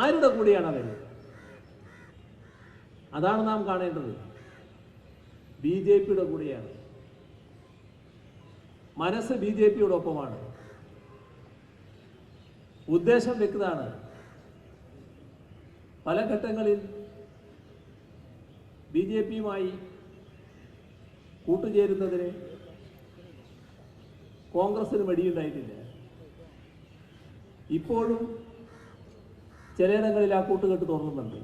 ആരുടെ കൂടെയാണ് അവർ അതാണ് നാം കാണേണ്ടത്. ബി ജെ പിയുടെ കൂടെയാണ്. മനസ്സ് ബി ജെ പിയുടെ ഒപ്പമാണ് ഉദ്ദേശം വ്യക്തമാണ്. പല ഘട്ടങ്ങളിൽ ബി ജെ പിയുമായി കൂട്ടുചേരുന്നതിന് കോൺഗ്രസിന് മടിയുണ്ടായിട്ടില്ല ഇപ്പോഴും ചിലയിടങ്ങളിൽ ആ കൂട്ടുകെട്ട് തോന്നുന്നുണ്ട്.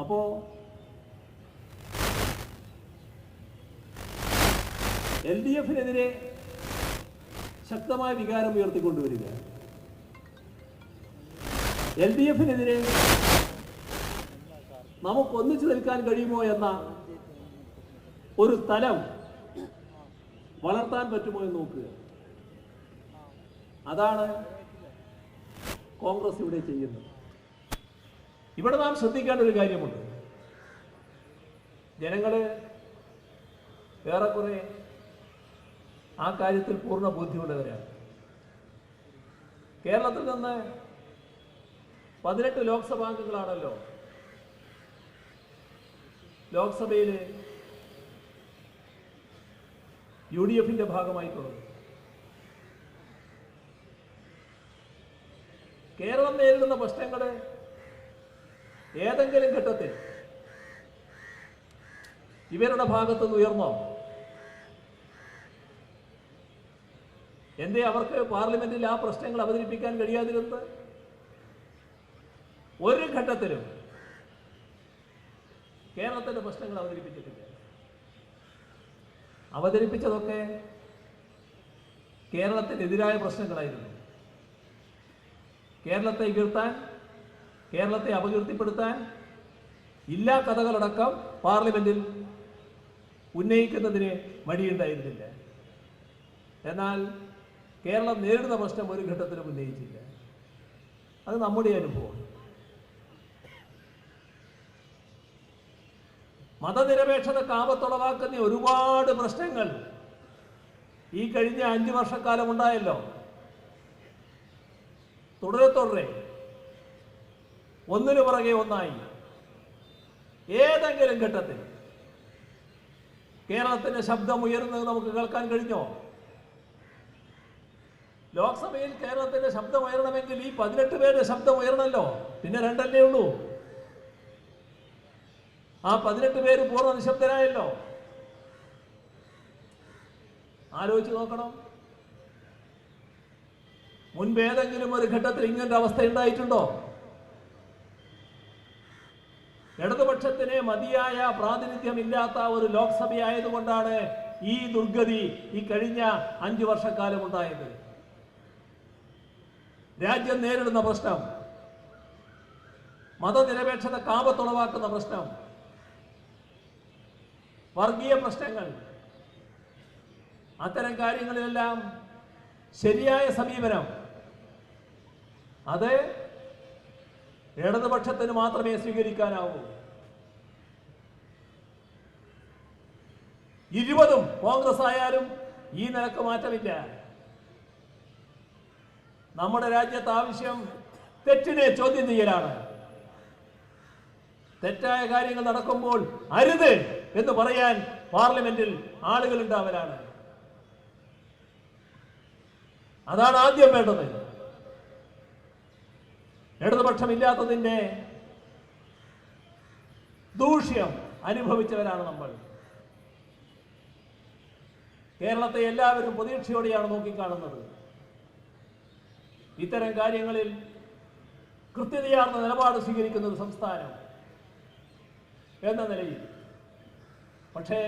അപ്പോ എൽ ഡി എഫിനെതിരെ ശക്തമായ വികാരം ഉയർത്തിക്കൊണ്ടുവരിക എൽ ഡി എഫിനെതിരെ നമുക്ക് ഒന്നിച്ചു നിൽക്കാൻ കഴിയുമോ എന്ന ഒരു തലം വളർത്താൻ പറ്റുമോ എന്ന് നോക്കുക. അതാണ് കോൺഗ്രസ് ഇവിടെ ചെയ്യുന്നത്. ഇവിടെ നാം ശ്രദ്ധിക്കേണ്ട ഒരു കാര്യമുണ്ട്. ജനങ്ങളെ ഏറെക്കുറെ ആ കാര്യത്തിൽ പൂർണ ബോധ്യമുള്ളവരാണ് കേരളത്തിൽ നിന്ന് പതിനെട്ട് ലോക്സഭാംഗങ്ങളാണല്ലോ ലോക്സഭയിൽ യു ഡി എഫിന്റെ ഭാഗമായിട്ടുള്ളത്. കേരളം നേരിടുന്ന പ്രശ്നങ്ങൾ ഏതെങ്കിലും ഘട്ടത്തിൽ ഇവരുടെ ഭാഗത്തുനിന്ന് ഉയർന്നോ? എന്തേ അവർക്ക് പാർലമെന്റിൽ ആ പ്രശ്നങ്ങൾ അവതരിപ്പിക്കാൻ കഴിയാതിരുന്നത്? ഒരു ഘട്ടത്തിലും കേരളത്തിന്റെ പ്രശ്നങ്ങൾ അവതരിപ്പിച്ചിട്ടില്ല. അവതരിപ്പിച്ചതൊക്കെ കേരളത്തിനെതിരായ പ്രശ്നങ്ങളായിരുന്നു. കേരളത്തെ വീഴ്ത്താൻ കേരളത്തെ അപകീർത്തിപ്പെടുത്താൻ ഇല്ലാ കഥകളടക്കം പാർലമെന്റിൽ ഉന്നയിക്കുന്നതിന് മടിയുണ്ടായിരുന്നില്ല. എന്നാൽ കേരളം നേരിടുന്ന പ്രശ്നം ഒരു ഘട്ടത്തിലും ഉന്നയിച്ചില്ല. അത് നമ്മുടെ അനുഭവം മതനിരപേക്ഷത കാപത്തുളവാക്കുന്ന ഒരുപാട് പ്രശ്നങ്ങൾ ഈ കഴിഞ്ഞ അഞ്ചു വർഷക്കാലം ഉണ്ടായല്ലോ. തുടരെ തുടരെ. ഒന്നിനു പുറകെ ഒന്നായി. ഏതെങ്കിലും ഘട്ടത്തിൽ. കേരളത്തിന്റെ ശബ്ദം ഉയരുന്നത് നമുക്ക് കേൾക്കാൻ കഴിഞ്ഞോ? ലോക്സഭയിൽ കേരളത്തിന്റെ ശബ്ദം ഉയരണമെങ്കിൽ ഈ പതിനെട്ട് പേരുടെ ശബ്ദം ഉയരണല്ലോ. പിന്നെ രണ്ടല്ലേ ഉള്ളൂ. ആ പതിനെട്ട് പേര് പൂർണ നിശബ്ദരായല്ലോ. ആലോചിച്ച് നോക്കണം. മുൻപ് ഏതെങ്കിലും ഒരു ഘട്ടത്തിൽ ഇങ്ങനൊരു അവസ്ഥ ഉണ്ടായിട്ടുണ്ടോ? ഇടതുപക്ഷത്തിന് മതിയായ പ്രാതിനിധ്യമില്ലാത്ത ഒരു ലോക്സഭയായതുകൊണ്ടാണ് ഈ ദുർഗതി ഈ കഴിഞ്ഞ അഞ്ചു വർഷക്കാലം ഉണ്ടായത്. രാജ്യം നേരിടുന്ന പ്രശ്നം. മതനിരപേക്ഷത കാപത്തുളവാക്കുന്ന പ്രശ്നം. വർഗീയ പ്രശ്നങ്ങൾ. അത്തരം കാര്യങ്ങളിലെല്ലാം ശരിയായ സമീപനം. അത് ഇടതുപക്ഷത്തിന് മാത്രമേ സ്വീകരിക്കാനാവൂ. ഇരുപതും കോൺഗ്രസ് ആയാലും ഈ നിലയ്ക്ക് മാറ്റമില്ല. നമ്മുടെ രാജ്യത്ത് ആവശ്യം തെറ്റിനെ ചോദ്യം ചെയ്യലാണ്. തെറ്റായ കാര്യങ്ങൾ നടക്കുമ്പോൾ അരുത് എന്ന് പറയാൻ പാർലമെന്റിൽ ആളുകൾ ഉണ്ടാവലാണ്. അതാണ് ആദ്യം വേണ്ടത്. ഇടതുപക്ഷമില്ലാത്തതിന്റെ ദൂഷ്യം അനുഭവിച്ചവരാണ് നമ്മൾ. കേരളത്തെ എല്ലാവരും പ്രതീക്ഷയോടെയാണ് നോക്കിക്കാണുന്നത്. ഇത്തരം കാര്യങ്ങളിൽ കൃത്യതയാർന്ന നിലപാട് സ്വീകരിക്കുന്ന ഒരു സംസ്ഥാനം എന്ന നിലയിൽ. പക്ഷേ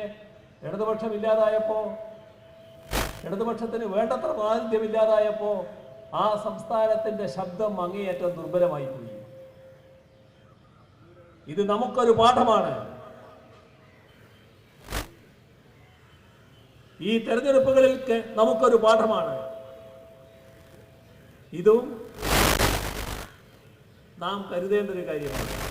ഇടതുപക്ഷം ഇല്ലാതായപ്പോ ഇടതുപക്ഷത്തിന് വേണ്ടത്ര പ്രാതിനിധ്യമില്ലാതായപ്പോ ആ സംസ്ഥാനത്തിന്റെ ശബ്ദം അങ്ങേയറ്റം ദുർബലമായി പോയി. ഇത് നമുക്കൊരു പാഠമാണ്. ഈ തെരഞ്ഞെടുപ്പുകളിൽ നമുക്കൊരു പാഠമാണ്. ഇതും നാം കരുതേണ്ട ഒരു കാര്യമാണ്.